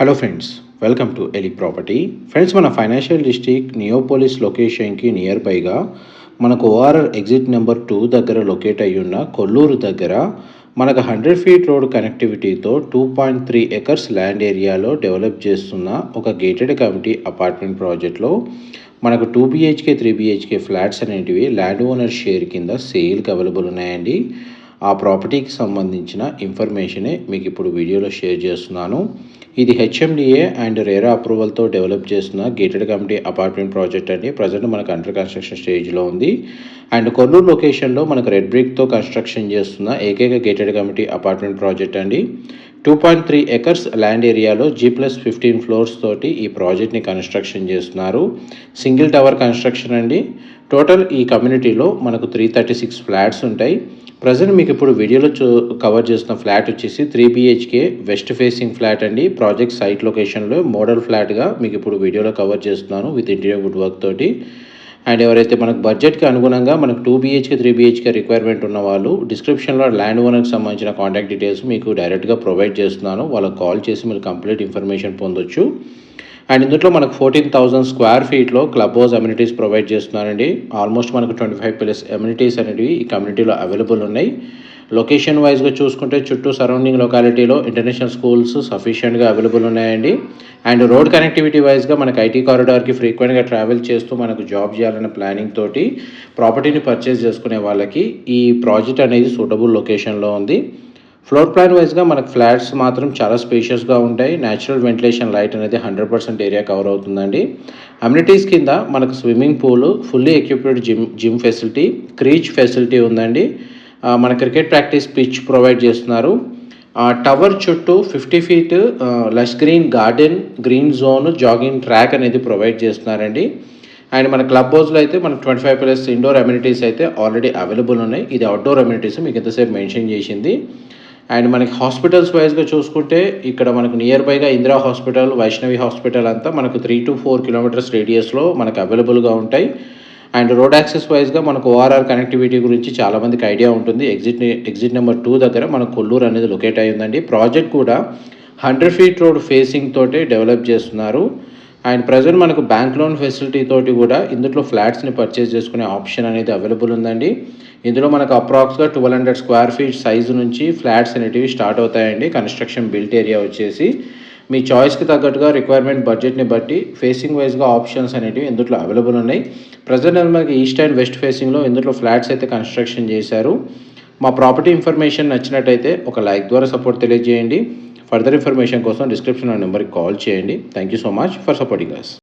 Hello friends welcome to ఎలి property friends మన financial district Neopolis లొకేషన్కి నియర్ బైగా మనకు ఓఆర్ఆర్ ఎగ్జిట్ నెంబర్ టూ దగ్గర లొకేట్ అయ్యి ఉన్న కొల్లూరు దగ్గర మనకు hundred feet road కనెక్టివిటీతో two point three acres land ఏరియాలో డెవలప్ చేస్తున్న ఒక గేటెడ్ కమిటీ అపార్ట్మెంట్ ప్రాజెక్ట్లో మనకు two BHK three BHK flats అనేటివి ల్యాండ్ ఓనర్ షేర్ కింద సేల్కి అవైలబుల్ ఉన్నాయండి. ఆ ప్రాపర్టీకి సంబంధించిన ఇన్ఫర్మేషనే మీకు ఇప్పుడు వీడియోలో షేర్ చేస్తున్నాను. ఇది హెచ్ఎండిఏ అండ్ రేరా అప్రూవల్తో డెవలప్ చేస్తున్న గేటెడ్ కమిటీ అపార్ట్మెంట్ ప్రాజెక్ట్ అండి. ప్రజెంట్ మనకు అండర్ కన్స్ట్రక్షన్ స్టేజ్లో ఉంది. అండ్ కొల్లూరు లొకేషన్లో మనకు రెడ్ బ్రిక్తో కన్స్ట్రక్షన్ చేస్తున్న ఏకైక గేటెడ్ కమిటీ అపార్ట్మెంట్ ప్రాజెక్ట్ అండి. Two point three acres land ఏరియాలో జీ ప్లస్ ఫిఫ్టీన్ ఫ్లోర్స్ తోటి ఈ ప్రాజెక్ట్ని కన్స్ట్రక్షన్ చేస్తున్నారు. సింగిల్ టవర్ కన్స్ట్రక్షన్ అండి. టోటల్ ఈ కమ్యూనిటీలో మనకు త్రీ థర్టీ సిక్స్ ఫ్లాట్స్ ఉంటాయి. ప్రజెంట్ మీకు ఇప్పుడు వీడియోలో చూ కవర్ చేస్తున్న ఫ్లాట్ వచ్చేసి three BHK west facing flat అండి. ప్రాజెక్ట్ సైట్ లొకేషన్లో మోడల్ ఫ్లాట్గా మీకు ఇప్పుడు వీడియోలో కవర్ చేస్తున్నాను విత్ ఇంటీరియర్ వుడ్ వర్క్ తోటి. అండ్ ఎవరైతే మనకు బడ్జెట్కి అనుగుణంగా మనకు two BHK three BHK requirement ఉన్న వాళ్ళు డిస్క్రిప్షన్లో ల్యాండ్ ఓనర్కి సంబంధించిన కాంటాక్ట్ డీటెయిల్స్ మీకు డైరెక్ట్గా ప్రొవైడ్ చేస్తున్నాను. వాళ్ళకి కాల్ చేసి మీరు కంప్లీట్ ఇన్ఫర్మేషన్ పొందొచ్చు. అండ్ ఇందులో మనకు ఫోర్టీన్ థౌసండ్ స్క్వేర్ ఫీట్లో క్లబ్ హౌస్ అమ్యూనిటీస్ ప్రొవైడ్ చేస్తున్నారండి. ఆల్మోస్ట్ మనకు ట్వంటీ ఫైవ్ ప్లస్ అమ్యూనిటీస్ అనేవి ఈ కమ్యూనిటీలో అవైలబుల్ ఉన్నాయి. లొకేషన్ వైజ్గా చూసుకుంటే చుట్టూ సరౌండింగ్ లొకాలిటీలో ఇంటర్నేషనల్ స్కూల్స్ సఫిషియెంట్గా అవైలబుల్ ఉన్నాయండి. అండ్ రోడ్ కనెక్టివిటీ వైజ్గా మనకు ఐటీ కారిడార్కి ఫ్రీక్వెంట్గా ట్రావెల్ చేస్తూ మనకు జాబ్ చేయాలన్న ప్లానింగ్ తోటి ప్రాపర్టీని పర్చేస్ చేసుకునే వాళ్ళకి ఈ ప్రాజెక్ట్ అనేది సూటబుల్ లొకేషన్లో ఉంది. ఫ్లోర్ ప్లాన్ వైజ్గా మనకు ఫ్లాట్స్ మాత్రం చాలా స్పేషియస్గా ఉంటాయి. న్యాచురల్ వెంటిలేషన్ లైట్ అనేది హండ్రెడ్ పర్సెంట్ ఏరియా కవర్ అవుతుందండి. అమ్యూనిటీస్ కింద మనకు swimming pool fully equipped gym gym facility creche facility ఉందండి. మన క్రికెట్ ప్రాక్టీస్ పిచ్ ప్రొవైడ్ చేస్తున్నారు. టవర్ చుట్టూ fifty feet lush green garden green zone jogging track అనేది provide చేస్తున్నారండి. అండ్ మన క్లబ్ హౌస్లో అయితే మనకు twenty five plus indoor amenities అయితే ఆల్రెడీ అవైలబుల్ ఉన్నాయి. ఇది అవుట్డోర్ అమ్యూనిటీస్ మీకు ఎంతసేపు మెన్షన్ చేసింది. అండ్ మనకి హాస్పిటల్స్ వైజ్గా చూసుకుంటే ఇక్కడ మనకు నియర్ బైగా ఇందిరా హాస్పిటల్ వైష్ణవి హాస్పిటల్ అంతా మనకు త్రీ టు ఫోర్ కిలోమీటర్స్ రేడియస్లో మనకు అవైలబుల్గా ఉంటాయి. అండ్ రోడ్ యాక్సెస్ వైజ్గా మనకు ఓఆర్ఆర్ కనెక్టివిటీ గురించి చాలామందికి ఐడియా ఉంటుంది. ఎగ్జిట్ ఎగ్జిట్ నెంబర్ టూ దగ్గర మనకు కొల్లూరు అనేది లొకేట్ అయ్యిందండి ప్రాజెక్ట్ కూడా హండ్రెడ్ ఫీట్ రోడ్ ఫేసింగ్ తోటే డెవలప్ చేస్తున్నారు. అండ్ ప్రజెంట్ మనకు బ్యాంక్ లోన్ ఫెసిలిటీ తోటి కూడా ఇందులో ఫ్లాట్స్ని పర్చేస్ చేసుకునే ఆప్షన్ అనేది అవైలబుల్ ఉందండి. ఇందులో మనకు అప్రాక్స్గా twelve hundred square feet size నుంచి ఫ్లాట్స్ అనేటివి స్టార్ట్ అవుతాయండి. కన్స్ట్రక్షన్ బిల్ట్ ఏరియా వచ్చేసి. మీ చాయిస్కి తగ్గట్టుగా రిక్వైర్మెంట్ బడ్జెట్ని బట్టి ఫేసింగ్ వైజ్గా ఆప్షన్స్ అనేటివి ఇందులో అవైలబుల్ ఉన్నాయి. ప్రజెంట్ మనకి ఈస్ట్ అండ్ వెస్ట్ ఫేసింగ్లో ఇందులో ఫ్లాట్స్ అయితే కన్స్ట్రక్షన్ చేశారు. మా ప్రాపర్టీ ఇన్ఫర్మేషన్ నచ్చినట్టయితే ఒక లైక్ ద్వారా సపోర్ట్ తెలియజేయండి. ఫర్దర్ ఇన్ఫర్మేషన్ కోసం డిస్క్రిప్షన్ నెంబర్కి కాల్ చేయండి. Thank you so much for supporting us